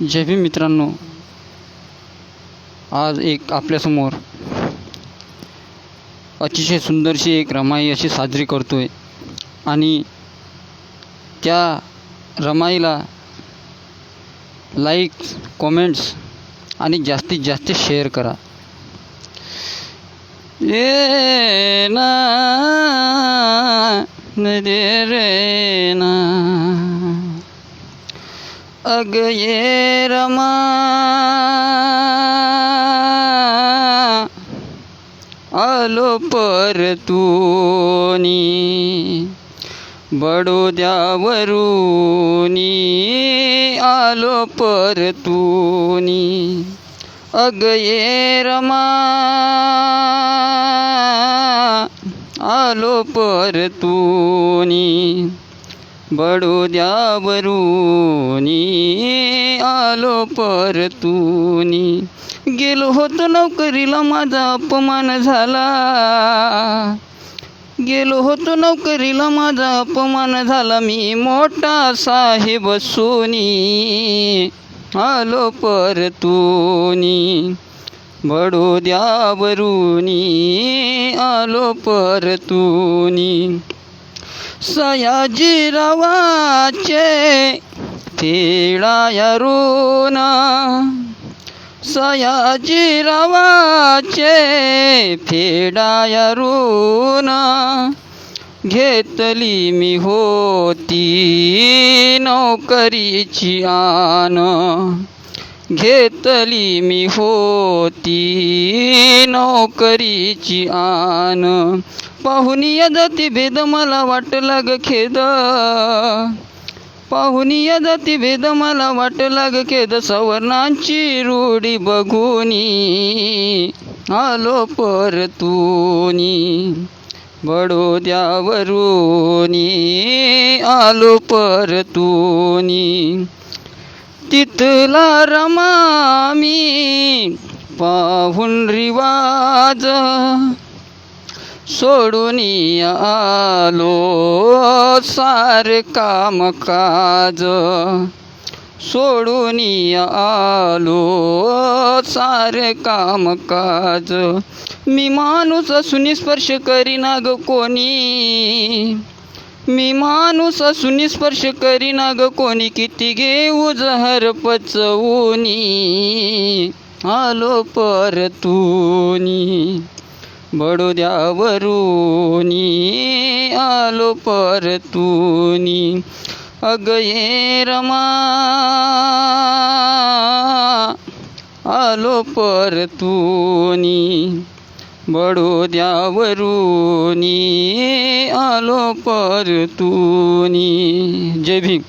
जय भीम मित्रांनो. आज एक आपल्यासमोर अतिशय सुंदरशी एक रमाई अशी साजरी करतो आहे आणि त्या रमाईला लाईक्स कॉमेंट्स आणि जास्तीत जास्त शेअर करा. ये ना दे रे. अग ये रमा। आलो परतूनी बडोद्यावरूनी आलो परतूनी अग ये रमा। आलो परतूनी बडोद्यावरूनी आलो परतूनी. गेलो होतो नोकरीला माझा अपमान झाला. गेलो होतो नोकरीला माझा अपमान झाला. मी मोठा साहेब सोनी आलो परतूनी. बडोद्यावरूनी आलो परतूनी. सयाजीरावाचे तिळायरून. सयाजीरावाचे तिळायरून. घेतली मी होती नोकरीची आन. घेतली मी होती नोकरीची आन. पाहुनी जाती भेद मला वाटला ग खेद. पाहुनी जाती भेद मला वाटला ग खेद. सवर्णांची रूढी बघूनी. आलो परतूनी. बडोद्यावरूनी आलो परतूनी. तिथला रमामी पाहून रिवाज सोडून आलो. सारे कामकाज सोडून आलो. सारे कामकाज मी माणूस असून स्पर्श करीना ग कोणी? मी माणूस असून स्पर्श करीना ग कोणी? किती घेऊ जहर पचवूनी? आलो परतूनी बडोद्यावरूनी. आलो परतूनी अगये रमा. आलो परतूनी बडोद्यावरूनी. आलो परतूनी. जय भीम.